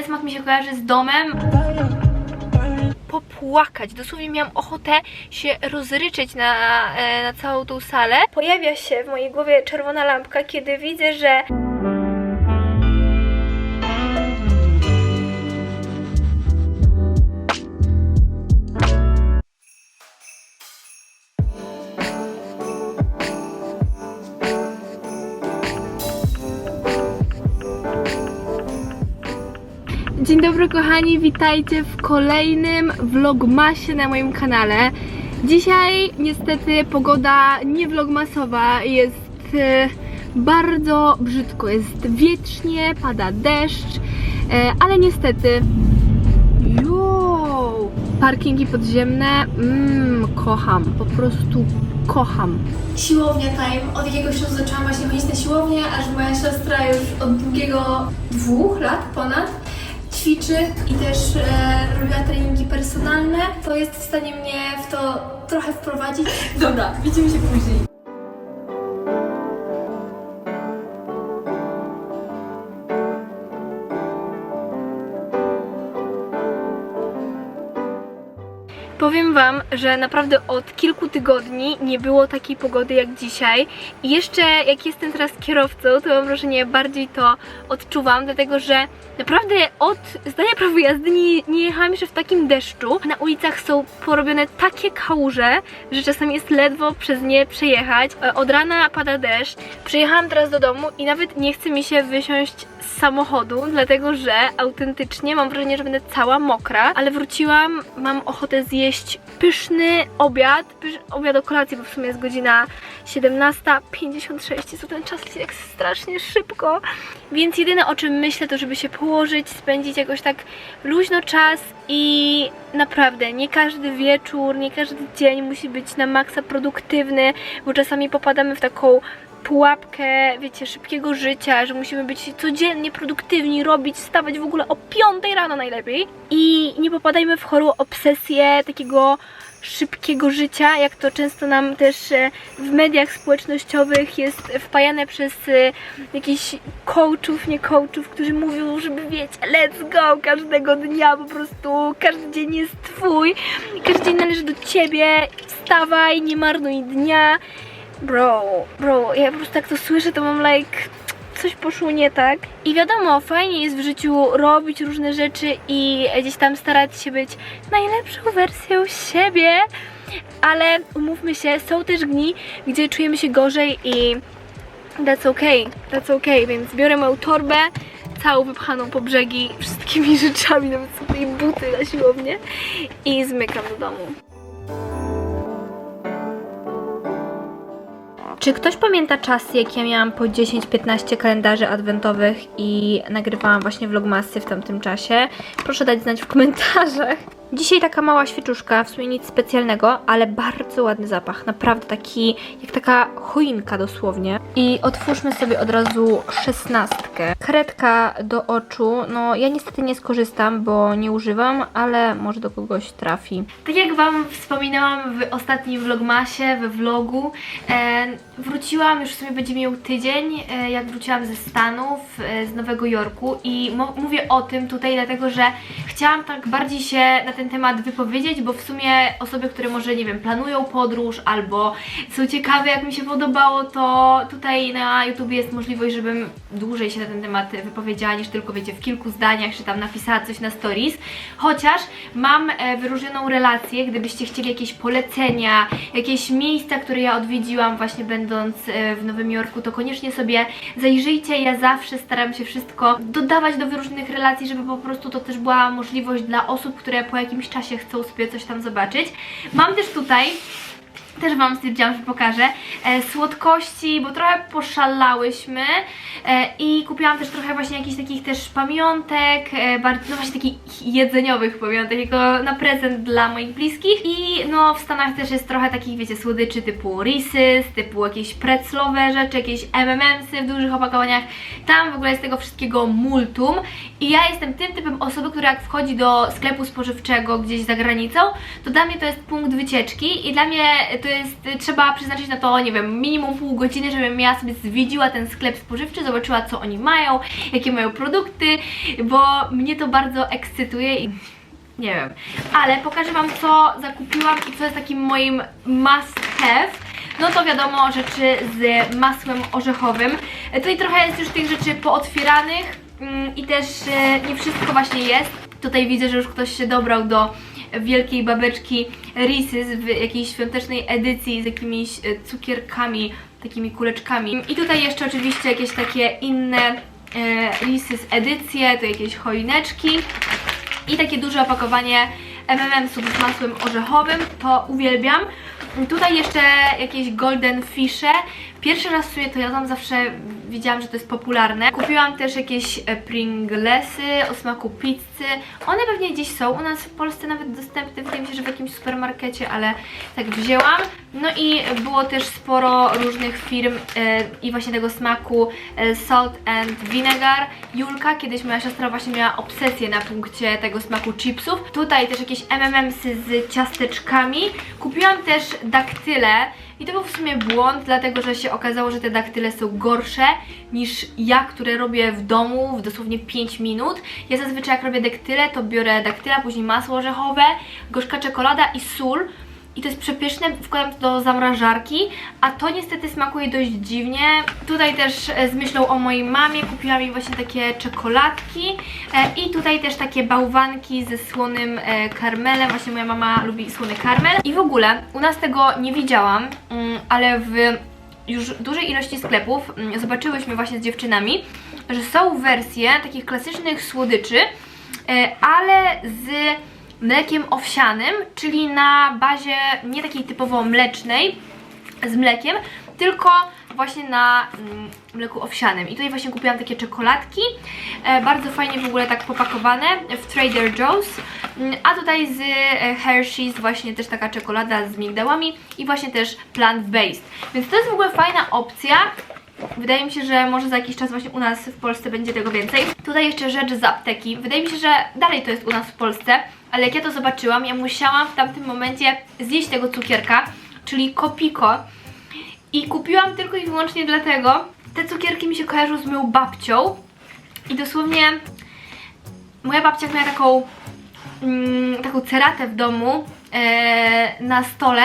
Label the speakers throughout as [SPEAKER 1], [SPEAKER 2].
[SPEAKER 1] ten smak mi się kojarzy z domem. Popłakać. Dosłownie miałam ochotę się rozryczeć na, e, na całą tą salę. Pojawia się w mojej głowie czerwona lampka, kiedy widzę, że Dzień dobry kochani, witajcie w kolejnym vlogmasie na moim kanale. Dzisiaj niestety pogoda nie vlogmasowa, jest e, bardzo brzydko, jest wietrznie, pada deszcz, e, ale niestety. Jo, parkingi podziemne, mmm, kocham, po prostu kocham. Siłownia time. Od jakiegoś czasu zaczęłam właśnie chodzić na siłownię, aż moja siostra już od długiego dwóch lat ponad ćwiczy i też e, robiła treningi personalne, to jest w stanie mnie w to trochę wprowadzić. Dobra, widzimy się później. Powiem Wam, że naprawdę od kilku tygodni nie było takiej pogody jak dzisiaj. I jeszcze jak jestem teraz kierowcą, to mam wrażenie, bardziej to odczuwam, dlatego że naprawdę od zdania prawa jazdy nie, nie jechałam jeszcze w takim deszczu. Na ulicach są porobione takie kałuże, że czasami jest ledwo przez nie przejechać. E, Od rana pada deszcz. Przyjechałam teraz do domu i nawet nie chce mi się wysiąść z samochodu, dlatego że autentycznie mam wrażenie, że będę cała mokra, ale wróciłam, mam ochotę zjeść pyszny obiad, obiad o kolacji, bo w sumie jest godzina 17.56, co ten czas leci tak strasznie szybko, więc jedyne o czym myślę to, żeby się położyć, spędzić jakoś tak luźno czas i naprawdę nie każdy wieczór, nie każdy dzień musi być na maksa produktywny, bo czasami popadamy w taką pułapkę, wiecie, szybkiego życia, że musimy być codziennie produktywni, robić, wstawać w ogóle o 5 rano najlepiej. I nie popadajmy w chorą obsesję takiego szybkiego życia, jak to często nam też e, w mediach społecznościowych jest wpajane przez e, jakichś coachów, nie coachów, którzy mówią, żeby wiecie, let's go każdego dnia, po prostu każdy dzień jest twój, każdy dzień należy do ciebie, wstawaj, nie marnuj dnia. Bro, bro, ja po prostu jak to słyszę, to mam like coś poszło nie tak. I wiadomo, fajnie jest w życiu robić różne rzeczy i gdzieś tam starać się być najlepszą wersją siebie, ale umówmy się, są też dni, gdzie czujemy się gorzej i that's okay, that's okay, więc biorę moją torbę, całą wypchaną po brzegi wszystkimi rzeczami, nawet tutaj buty na siłownię i zmykam do domu. Czy ktoś pamięta czasy, jak ja miałam po 10-15 kalendarzy adwentowych i nagrywałam właśnie vlogmasy w tamtym czasie? Proszę dać znać w komentarzach. Dzisiaj taka mała świeczuszka, w sumie nic specjalnego, ale bardzo ładny zapach. Naprawdę taki, jak taka choinka dosłownie. I otwórzmy sobie od razu szesnastkę. Karetka do oczu, no ja niestety nie skorzystam, bo nie używam, ale może do kogoś trafi. Tak jak Wam wspominałam w ostatnim vlogmasie, we vlogu, e, wróciłam, już w sumie będzie miał tydzień, e, jak wróciłam ze Stanów, e, z Nowego Jorku i mówię o tym tutaj dlatego, że chciałam tak bardziej się na ten temat wypowiedzieć, bo w sumie osoby, które może, nie wiem, planują podróż albo są ciekawe, jak mi się podobało, to tutaj na YouTube jest możliwość, żebym dłużej się na ten temat wypowiedziała niż tylko, wiecie, w kilku zdaniach, czy tam napisała coś na stories. Chociaż mam e, wyróżnioną relację, gdybyście chcieli jakieś polecenia, jakieś miejsca, które ja odwiedziłam właśnie będąc e, w Nowym Jorku, to koniecznie sobie zajrzyjcie. Ja zawsze staram się wszystko dodawać do wyróżnionych relacji, żeby po prostu to też była możliwość dla osób, które po jakimś czasie chcą sobie coś tam zobaczyć. Mam też tutaj też Wam stwierdziłam, że pokażę. E, słodkości, bo trochę poszalałyśmy e, i kupiłam też trochę właśnie jakichś takich też pamiątek, e, no właśnie takich jedzeniowych pamiątek, jako na prezent dla moich bliskich i no w Stanach też jest trochę takich, wiecie, słodyczy typu Reese's, typu jakieś pretzlowe rzeczy, jakieś M&M'sy w dużych opakowaniach. Tam w ogóle jest tego wszystkiego multum i ja jestem tym typem osoby, która jak wchodzi do sklepu spożywczego gdzieś za granicą, to dla mnie to jest punkt wycieczki i dla mnie to jest, trzeba przeznaczyć na to, nie wiem, minimum pół godziny, żebym ja sobie zwiedziła ten sklep spożywczy, zobaczyła co oni mają, jakie mają produkty, bo mnie to bardzo ekscytuje i nie wiem. Ale pokażę Wam, co zakupiłam i co jest takim moim must have. No to wiadomo, rzeczy z masłem orzechowym. Tutaj trochę jest już tych rzeczy pootwieranych mm, i też e, nie wszystko właśnie jest. Tutaj widzę, że już ktoś się dobrał do wielkiej babeczki Reese's w jakiejś świątecznej edycji z jakimiś e, cukierkami, takimi kuleczkami. I tutaj jeszcze oczywiście jakieś takie inne e, Reese's edycje, to jakieś choineczki i takie duże opakowanie MMM-sów z masłem orzechowym, to uwielbiam. Tutaj jeszcze jakieś golden fishe. Pierwszy raz w sumie to jadłam, zawsze widziałam, że to jest popularne. Kupiłam też jakieś e, Pringlesy o smaku pizzy. One pewnie gdzieś są, u nas w Polsce nawet dostępne, wydaje mi się, że w jakimś supermarkecie, ale tak wzięłam. No i było też sporo różnych firm e, i właśnie tego smaku e, Salt and Vinegar. Julka, kiedyś moja siostra właśnie miała obsesję na punkcie tego smaku chipsów. Tutaj też jakieś MMMsy z ciasteczkami. Kupiłam też daktyle. I to był w sumie błąd, dlatego że się okazało, że te daktyle są gorsze niż ja, które robię w domu w dosłownie 5 minut. Ja zazwyczaj jak robię daktyle, to biorę daktyla, później masło orzechowe, gorzka czekolada i sól. I to jest przepyszne, wkładam to do zamrażarki, a to niestety smakuje dość dziwnie. Tutaj też e, z myślą o mojej mamie kupiłam jej właśnie takie czekoladki e, i tutaj też takie bałwanki ze słonym e, karmelem. Właśnie moja mama lubi słony karmel. I w ogóle u nas tego nie widziałam, mm, ale w już dużej ilości sklepów mm, zobaczyłyśmy właśnie z dziewczynami, że są wersje takich klasycznych słodyczy, ale z mlekiem owsianym, czyli na bazie nie takiej typowo mlecznej z mlekiem, tylko właśnie na mm, mleku owsianym. I tutaj właśnie kupiłam takie czekoladki, e, bardzo fajnie w ogóle tak popakowane w Trader Joe's, Mm, a tutaj z e, Hershey's właśnie też taka czekolada z migdałami i właśnie też plant-based. Więc to jest w ogóle fajna opcja, Wydaje mi się, że może za jakiś czas właśnie u nas w Polsce będzie tego więcej. Tutaj jeszcze rzecz z apteki. Wydaje mi się, że dalej to jest u nas w Polsce, ale jak ja to zobaczyłam, ja musiałam w tamtym momencie zjeść tego cukierka, czyli Kopiko. I kupiłam tylko i wyłącznie dlatego, te cukierki mi się kojarzą z moją babcią. I dosłownie moja babcia miała taką, mm, taką ceratę w domu e, na stole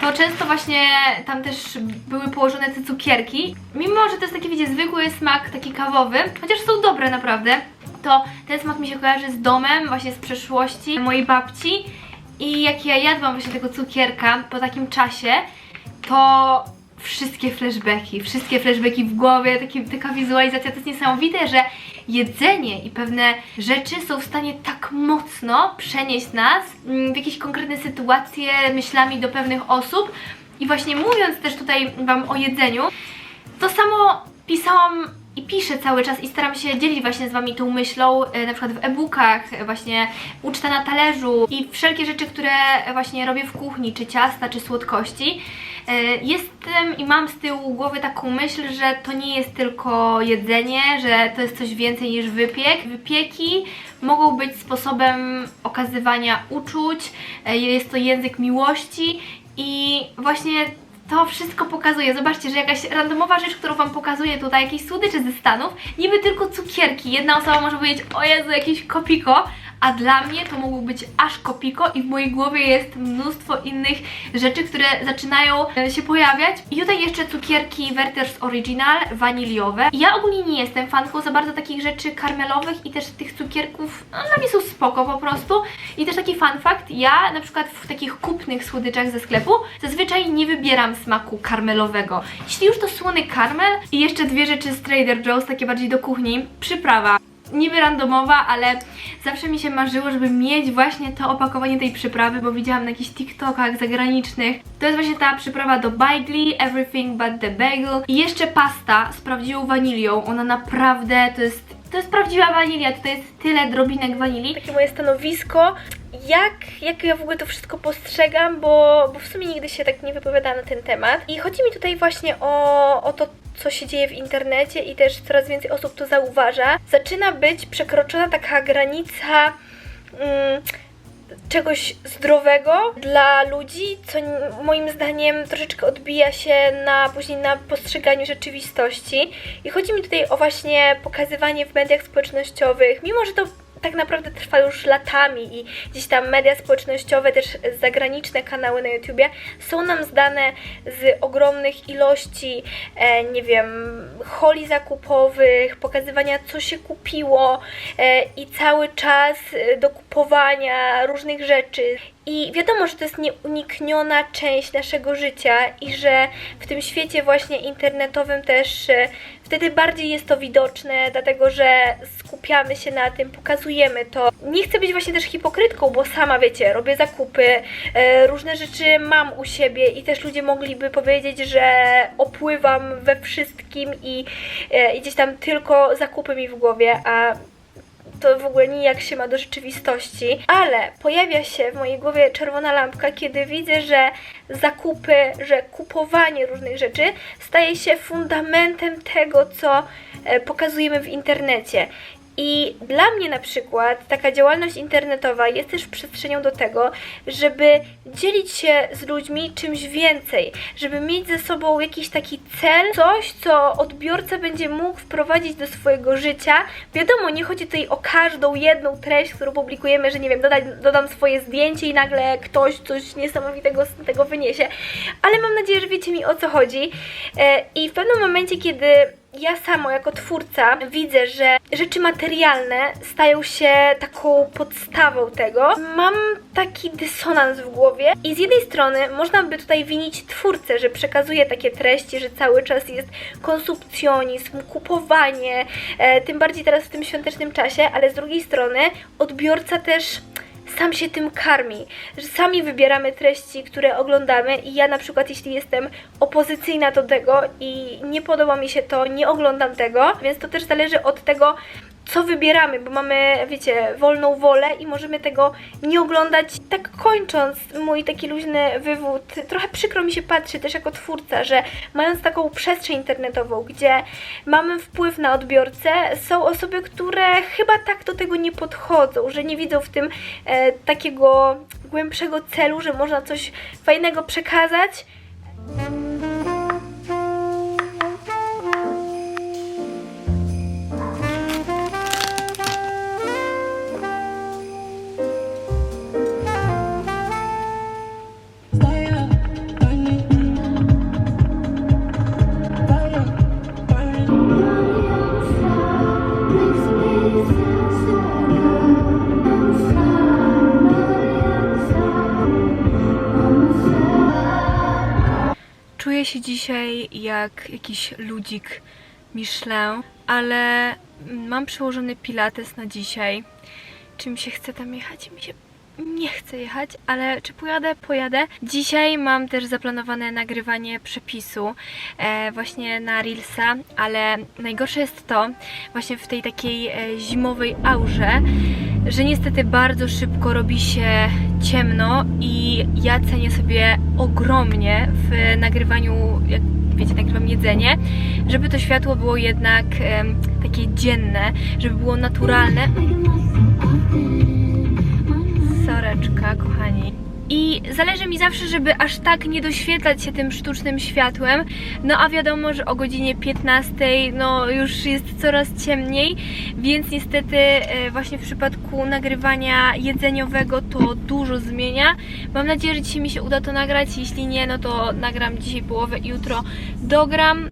[SPEAKER 1] to często właśnie tam też były położone te cukierki. Mimo, że to jest taki, wiecie, zwykły smak, taki kawowy, chociaż są dobre naprawdę, to ten smak mi się kojarzy z domem, właśnie z przeszłości mojej babci. I jak ja jadłam właśnie tego cukierka po takim czasie, to wszystkie flashbacki, wszystkie flashbacki w głowie, taki, taka wizualizacja, to jest niesamowite, że jedzenie i pewne rzeczy są w stanie tak mocno przenieść nas mm, w jakieś konkretne sytuacje myślami do pewnych osób. I właśnie mówiąc też tutaj Wam o jedzeniu, to samo pisałam i piszę cały czas i staram się dzielić właśnie z Wami tą myślą, e, na przykład w e-bookach, e, właśnie uczta na talerzu i wszelkie rzeczy, które właśnie robię w kuchni, czy ciasta, czy słodkości. E, Jestem i mam z tyłu głowy taką myśl, że to nie jest tylko jedzenie, że to jest coś więcej niż wypiek. Wypieki mogą być sposobem okazywania uczuć, jest to język miłości i właśnie to wszystko pokazuje. Zobaczcie, że jakaś randomowa rzecz, którą Wam pokazuję tutaj, jakieś słodycze ze Stanów, niby tylko cukierki. Jedna osoba może powiedzieć, o Jezu, jakieś kopiko, a dla mnie to mogło być aż kopiko i w mojej głowie jest mnóstwo innych rzeczy, które zaczynają e, się pojawiać. I tutaj jeszcze cukierki Werther's Original, waniliowe. Ja ogólnie nie jestem fanką za bardzo takich rzeczy karmelowych i też tych cukierków, no dla mnie są spoko po prostu. I też taki fun fact, ja na przykład w takich kupnych słodyczach ze sklepu zazwyczaj nie wybieram smaku karmelowego. Jeśli już to słony karmel i jeszcze dwie rzeczy z Trader Joe's, takie bardziej do kuchni, przyprawa niby randomowa, ale zawsze mi się marzyło, żeby mieć właśnie to opakowanie tej przyprawy, bo widziałam na jakichś TikTokach zagranicznych. To jest właśnie ta przyprawa do bagli, everything but the bagel. I jeszcze pasta z prawdziwą wanilią. Ona naprawdę to jest to jest prawdziwa wanilia, tutaj jest tyle drobinek wanilii. Takie moje stanowisko. Jak, jak ja w ogóle to wszystko postrzegam, bo, bo w sumie nigdy się tak nie wypowiadałam na ten temat. I chodzi mi tutaj właśnie o, o to, co się dzieje w internecie i też coraz więcej osób to zauważa. Zaczyna być przekroczona taka granica mm, czegoś zdrowego dla ludzi, co moim zdaniem troszeczkę odbija się na później na postrzeganiu rzeczywistości. I chodzi mi tutaj o właśnie pokazywanie w mediach społecznościowych, mimo że to tak naprawdę trwa już latami i gdzieś tam media społecznościowe, też zagraniczne kanały na YouTubie są nam zdane z ogromnych ilości, e, nie wiem, holi zakupowych, pokazywania co się kupiło e, i cały czas e, do kupowania różnych rzeczy. I wiadomo, że to jest nieunikniona część naszego życia i że w tym świecie właśnie internetowym też e, wtedy bardziej jest to widoczne, dlatego że skupiamy się na tym, pokazujemy to. Nie chcę być właśnie też hipokrytką, bo sama wiecie, robię zakupy, e, różne rzeczy mam u siebie i też ludzie mogliby powiedzieć, że opływam we wszystkim i, e, i gdzieś tam tylko zakupy mi w głowie, a to w ogóle nijak się ma do rzeczywistości, ale pojawia się w mojej głowie czerwona lampka, kiedy widzę, że zakupy, że kupowanie różnych rzeczy staje się fundamentem tego, co e, pokazujemy w internecie. I dla mnie na przykład taka działalność internetowa jest też przestrzenią do tego, żeby dzielić się z ludźmi czymś więcej, żeby mieć ze sobą jakiś taki cel, coś, co odbiorca będzie mógł wprowadzić do swojego życia. Wiadomo, nie chodzi tutaj o każdą jedną treść, którą publikujemy, że nie wiem, dodać, dodam swoje zdjęcie i nagle ktoś coś niesamowitego z tego wyniesie, ale mam nadzieję, że wiecie mi o co chodzi. E, I w pewnym momencie, kiedy ja samo jako twórca widzę, że rzeczy materialne stają się taką podstawą tego. Mam taki dysonans w głowie i z jednej strony można by tutaj winić twórcę, że przekazuje takie treści, że cały czas jest konsumpcjonizm, kupowanie, e, tym bardziej teraz w tym świątecznym czasie, ale z drugiej strony odbiorca też sam się tym karmi, że sami wybieramy treści, które oglądamy i ja na przykład jeśli jestem opozycyjna do tego i nie podoba mi się to, nie oglądam tego, więc to też zależy od tego, co wybieramy, bo mamy, wiecie, wolną wolę i możemy tego nie oglądać. Tak kończąc mój taki luźny wywód, trochę przykro mi się patrzy też jako twórca, że mając taką przestrzeń internetową, gdzie mamy wpływ na odbiorcę, są osoby, które chyba tak do tego nie podchodzą, że nie widzą w tym e, takiego głębszego celu, że można coś fajnego przekazać. Dzisiaj jak jakiś ludzik Michelin, ale mam przełożony pilates na dzisiaj. Czy mi się chce tam jechać? Mi się nie chcę jechać, ale czy pojadę? Pojadę. Dzisiaj mam też zaplanowane nagrywanie przepisu e, właśnie na Reelsa, ale najgorsze jest to właśnie w tej takiej e, zimowej aurze, że niestety bardzo szybko robi się ciemno i ja cenię sobie ogromnie w nagrywaniu, jak wiecie, nagrywam jedzenie, żeby to światło było jednak em, takie dzienne, żeby było naturalne. Soreczka, kochani. I zależy mi zawsze, żeby aż tak nie doświetlać się tym sztucznym światłem. No a wiadomo, że o godzinie 15 no już jest coraz ciemniej, więc niestety e, właśnie w przypadku nagrywania jedzeniowego to dużo zmienia. Mam nadzieję, że dzisiaj mi się uda to nagrać. Jeśli nie, no to nagram dzisiaj połowę i jutro dogram.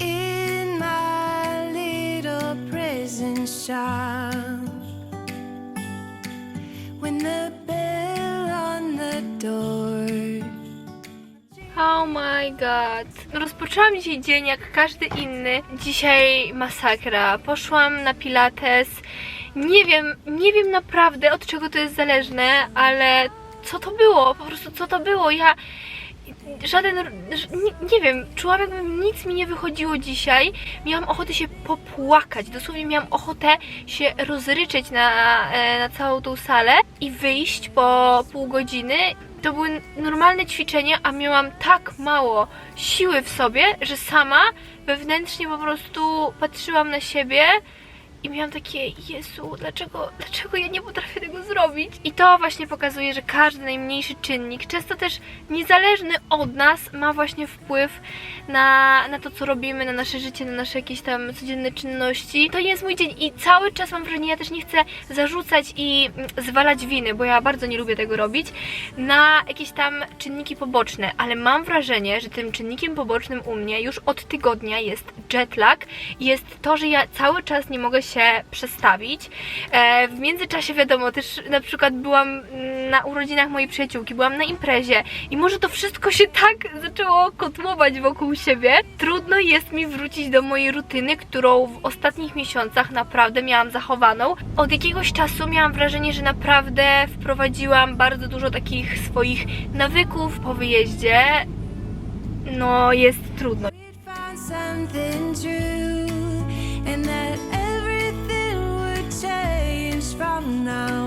[SPEAKER 2] In my little prison shop.
[SPEAKER 1] Oh my god. Rozpoczęłam dzisiaj dzień jak każdy inny. Dzisiaj masakra. Poszłam na pilates. Nie wiem, nie wiem naprawdę od czego to jest zależne, ale co to było? Po prostu co to było? Ja żaden, nie, nie wiem, czułam jakby nic mi nie wychodziło dzisiaj. Miałam ochotę się popłakać, dosłownie miałam ochotę się rozryczeć na, e, na całą tą salę i wyjść po pół godziny. To były normalne ćwiczenia, a miałam tak mało siły w sobie, że sama wewnętrznie po prostu patrzyłam na siebie i miałam takie, Jezu, dlaczego, dlaczego ja nie potrafię tego zrobić? I to właśnie pokazuje, że każdy najmniejszy czynnik, często też niezależny od nas, ma właśnie wpływ na, na to, co robimy, na nasze życie, na nasze jakieś tam codzienne czynności. To jest mój dzień i cały czas mam wrażenie, ja też nie chcę zarzucać i mm, zwalać winy, bo ja bardzo nie lubię tego robić, na jakieś tam czynniki poboczne, ale mam wrażenie, że tym czynnikiem pobocznym u mnie już od tygodnia jest jetlag jest to, że ja cały czas nie mogę się przestawić. E, w międzyczasie wiadomo, też na przykład byłam mm, na urodzinach mojej przyjaciółki, byłam na imprezie i może to wszystko się tak zaczęło kotłować wokół siebie. Trudno jest mi wrócić do mojej rutyny, którą w ostatnich miesiącach naprawdę miałam zachowaną. Od jakiegoś czasu miałam wrażenie, że naprawdę wprowadziłam bardzo dużo takich swoich nawyków po wyjeździe. No, jest trudno.
[SPEAKER 2] Something true, from now